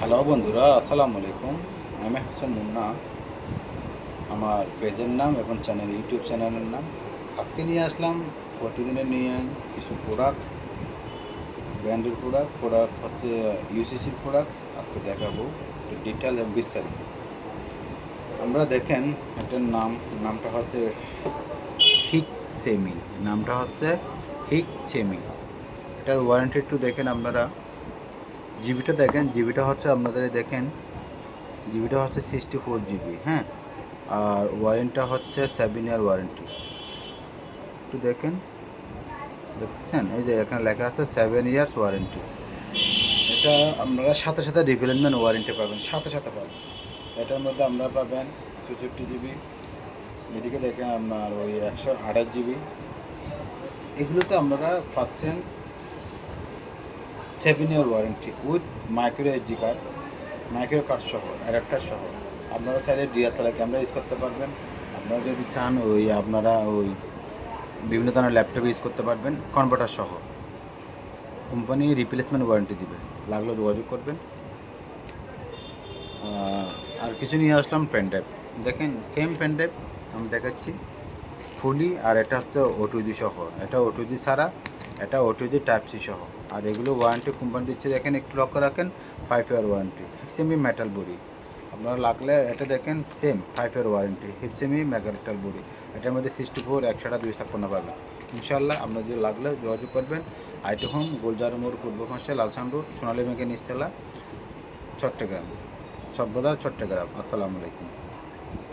Hello বন্ধুরা, আসসালামু আলাইকুম। আমি হাসান মুন্না। আমার পেজের নাম এবং চ্যানেল, ইউটিউব চ্যানেলের নাম। আজকে নিয়ে আসলাম প্রতিদিনের নিয়ে কিছু প্রোডাক্ট ব্র্যান্ডের প্রোডাক্ট প্রোডাক্ট হচ্ছে ইউসিসির প্রোডাক্ট আজকে দেখাবো ডিটেল এবং বিস্তারিত। আমরা দেখেন, এটার নাম, নামটা হচ্ছে হিক সেমি নামটা হচ্ছে হিক সেমি এটার ওয়ারেন্টি একটু দেখেন আপনারা। জিবিটা দেখেন, জিবিটা হচ্ছে আপনাদের দেখেন, জিবিটা হচ্ছে সিক্সটি ফোর জিবি হ্যাঁ? আর ওয়ারেন্টটা হচ্ছে সেভেন ইয়ার ওয়ারেন্টি একটু দেখেন, দেখছেন? এই যে এখানে লেখা আছে সেভেন ইয়ার্স ওয়ারেন্টি এটা আপনারা সাথে সাথে রিপ্লেসমেন্ট ওয়ারেন্টি পাবেন, সাথে সাথে পাবেন। এটার মধ্যে আমরা পাবেন চৌষট্টি জিবি এদিকে দেখেন আপনার ওই একশো আঠাশ জিবি এগুলোতে আপনারা পাচ্ছেন seven year warranty with micro HD card, micro card সহ অ্যাডাপ্টার সহ। আপনারা চাইলে ডিএসএলআর ক্যামেরা ইউজ করতে পারবেন। আপনারা যদি চান ওই আপনারা ওই বিভিন্ন ধরনের ল্যাপটপ ইউজ করতে পারবেন, কনভার্টার সহ। কোম্পানি রিপ্লেসমেন্ট ওয়ারেন্টি দিবে, লাগলে যোগাযোগ করবেন। আর কিছু নিয়ে আসলাম পেন ড্রাইভ দেখেন সেম পেন ড্রাইভ আমি দেখাচ্ছি, ফুলি আর এটা হচ্ছে ওটুজি সহ। এটা ওটুজি ছাড়া এটা ওটুজি টাইপ সি সহ। আর এগুলো ওয়ারেন্টি কোম্পানি দিচ্ছে, দেখেন একটু লক্ষ্য রাখেন five year warranty semi metal body আপনারা লাগলে এটা দেখেন সেম ফাইভ ইয়ার ওয়ারেন্টি হিপসেমি মেটাল বডি এটার মধ্যে সিক্সটি ফোর একশোটা দুই ছাপ্পান্ন পাবেন। ইনশাল্লাহ আপনার যদি লাগলে যোগাযোগ করবেন, আইটি হোম, গোলজার মোড়, পূর্ব ফাঁসে লালসান রোড, সোনালী ব্যাংকের নিচতলা, চট্টগ্রাম। সভ্যদার চট্টগ্রাম। আসসালামু আলাইকুম।